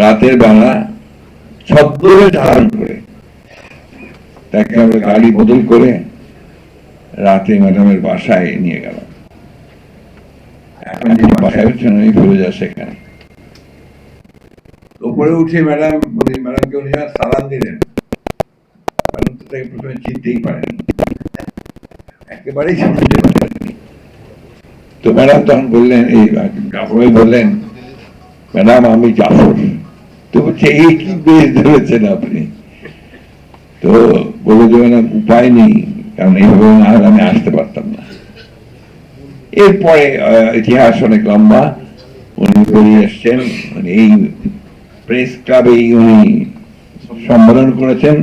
রাতের বেলা ছদ্মরে ধারণ করে তাকে আমরা গাড়ি বদল করে রাতে ম্যাডামের বাসায় নিয়ে গেলাম। এখন যিনি বাসায় হচ্ছেন উনি সেখানে। উপরে উঠে ম্যাডাম ম্যাডামকে উনি সালাম দিলেন ম্যাডাম তো তাকে প্রথমে চিনতেই পারেন একেবারেই তো ম্যাডাম তখন বললেন, এই বললেন ম্যাডাম আমি জাফর তো বলছে এই কি বেশ ধরেছেন আপনি। তো বলে ম্যাডাম উপায় নেই, কারণ এইভাবে না হলে আমি আসতে পারতাম না। এরপরে ইতিহাস অনেক লম্বা। উনি বেরিয়ে এসছেন মানে এই প্রেস ক্লাবেই উনি সম্মেলন করেছেন।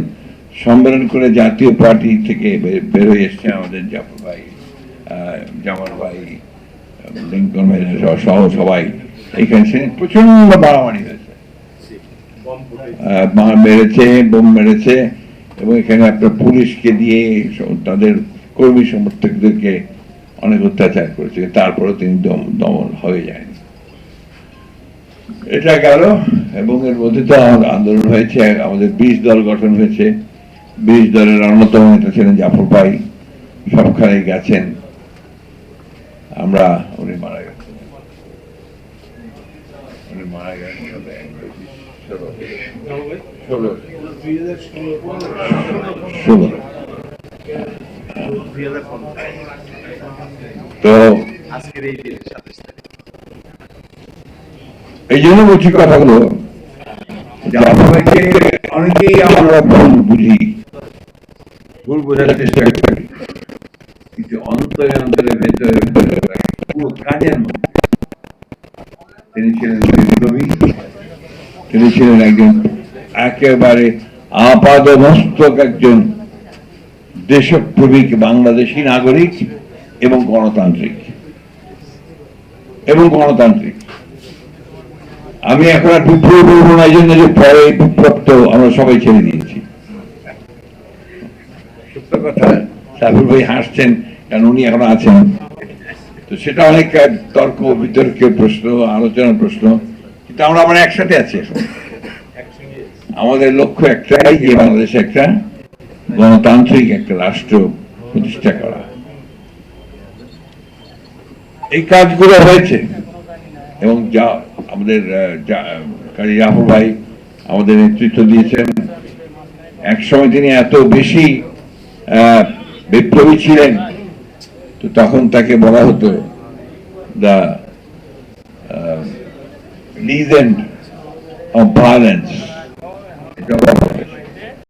সম্মেলন করে জাতীয় পার্টি থেকে বেরোয় এসছেন আমাদের জাফর ভাই জামাল ভাই লিঙ্কন ভাই সহ সবাই। এইখানে সে প্রচণ্ড মারামারি হয়েছে। মা- মেরেছে বোম মেরেছে, এবং এখানে আপনার পুলিশকে দিয়ে তাদের কর্মী সমর্থকদেরকে অনেক অত্যাচার করেছে তারপরে তিনি দম- দমন হয়ে যায়নি। এটা গেল, এবং এর মধ্যে তো আন্দোলন হয়েছে, আমাদের বিশ দল গঠন হয়েছে। বিশ দলের অন্যতম নেতা ছিলেন জাফর ভাই সবখানে গেছেন। আমরা উনি মারা গেছেন। উনি মারা কবে? ষোলো ষোলো ষোলো তো এই জন্য বলছি কথাগুলো অনেকেই আমরা ভুল বুঝি। ভুল বোঝার চেষ্টা করি। কিন্তু অন্তরে অন্তরে, ভেতরে কাজের মধ্যে তিনি ছিলেন বিপ্লবী তিনি ছিলেন একজন একেবারে আপাদ মস্তক একজন দেশপ্রেমিক বাংলাদেশী নাগরিক এবং গণতান্ত্রিক এবং গণতান্ত্রিক। আমি এখন আর বিপ্লব বলব না এই জন্য যে পরে বিপ্লব তো আমরা সবাই ছেড়ে দিয়েছি। সত্য কথা সাফির ভাই হাসছেন কারণ উনি এখন আছেন। তো সেটা অনেক তর্ক, বিতর্কের প্রশ্ন, আলোচনার প্রশ্ন, কিন্তু আমরা আবার একসাথে আছি এখন। আমাদের লক্ষ্য একটাই যে বাংলাদেশে একটা গণতান্ত্রিক, একটা রাষ্ট্র প্রতিষ্ঠা করা। এই কাজগুলো হয়েছে, এবং যা আমাদের কাজী জাফর ভাই আমাদের নেতৃত্ব দিয়েছেন। এক সময় তিনি এত বেশি বিপ্লবী ছিলেন তো তখন তাকে বলা হতো দ্য লিজেন্ড অফ ভায়োলেন্স